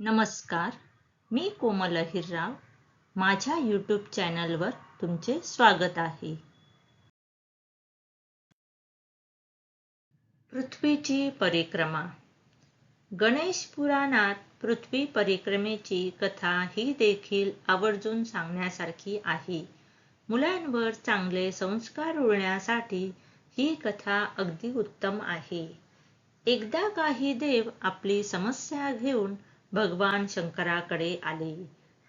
नमस्कार मी कोमल अहिरराव माझ्या यूट्यूब चॅनलवर तुमचे स्वागत आहे. पृथ्वीची परिक्रमा. गणेश पुराणात पृथ्वी परिक्रमेची कथा ही देखील आवर्जून सांगण्यासारखी आहे. मुलांवर चांगले संस्कार उळण्यासाठी ही कथा अगदी उत्तम आहे. एकदा काही देव आपली समस्या घेऊन भगवान शंकराकडे आले.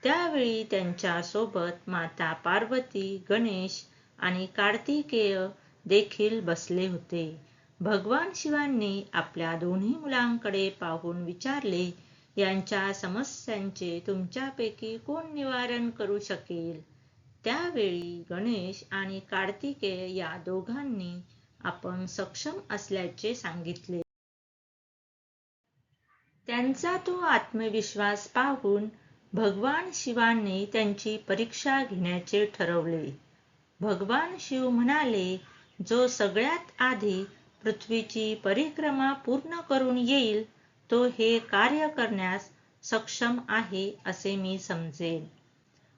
त्यावेळी त्यांच्यासोबत माता पार्वती गणेश आणि कार्तिकेय देखील बसले होते. भगवान शिवांनी आपल्या दोन्ही मुलांकडे पाहून विचारले यांच्या समस्यांचे तुमच्यापैकी कोण निवारण करू शकेल? त्यावेळी गणेश आणि कार्तिकेय या दोघांनी आपण सक्षम असल्याचे सांगितले. त्यांचा तो आत्मविश्वास पाहून भगवान शिवाने त्यांची परीक्षा घेण्याचे ठरवले. भगवान शिव म्हणाले जो सगळ्यात आधी पृथ्वीची परिक्रमा पूर्ण करून येईल तो हे कार्य करण्यास सक्षम आहे असे मी समजेन.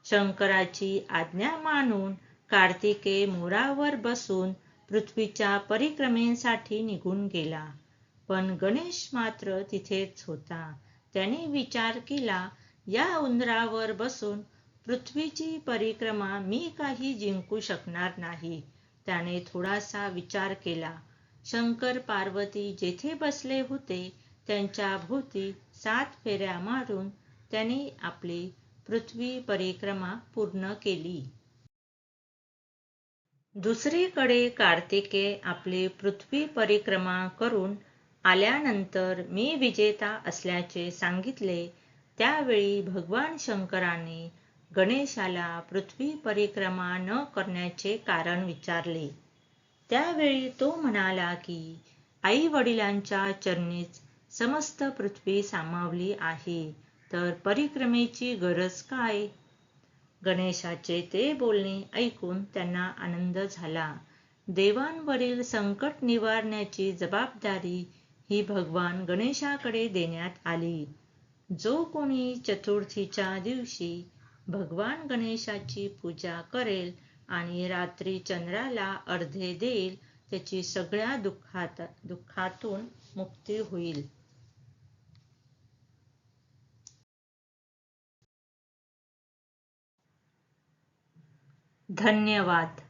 शंकराची आज्ञा मानून कार्तिके मोरावर बसून पृथ्वीच्या परिक्रमेसाठी निघून गेला. पण गणेश मात्र तिथेच होता. त्याने विचार केला या उंदरावर बसून पृथ्वीची परिक्रमा मी काही जिंकू शकणार नाही. त्याने थोडासा विचार केला. शंकर पार्वती जेथे बसले होते त्यांच्या भोवती सात फेऱ्या मारून त्याने आपली पृथ्वी परिक्रमा पूर्ण केली. दुसरीकडे कार्तिके आपली पृथ्वी परिक्रमा करून आल्यानंतर मी विजेता असल्याचे सांगितले त्यावेळी भगवान शंकराने गणेशाला पृथ्वी परिक्रमा न करण्याचे कारण विचारले. त्यावेळी तो म्हणाला की आई वडिलांच्या चरणीच समस्त पृथ्वी सामावली आहे तर परिक्रमेची गरज काय? गणेशाचे ते बोलणे ऐकून त्यांना आनंद झाला. देवांवरील संकट निवारण्याची जबाबदारी ही भगवान गणेशाकडे देण्यात आली. जो कोणी चतुर्थीच्या दिवशी भगवान गणेशाची पूजा करेल आणि रात्री चंद्राला अर्धे देईल त्याची सगळ्या दुःखात दुःखातून मुक्ती होईल. धन्यवाद.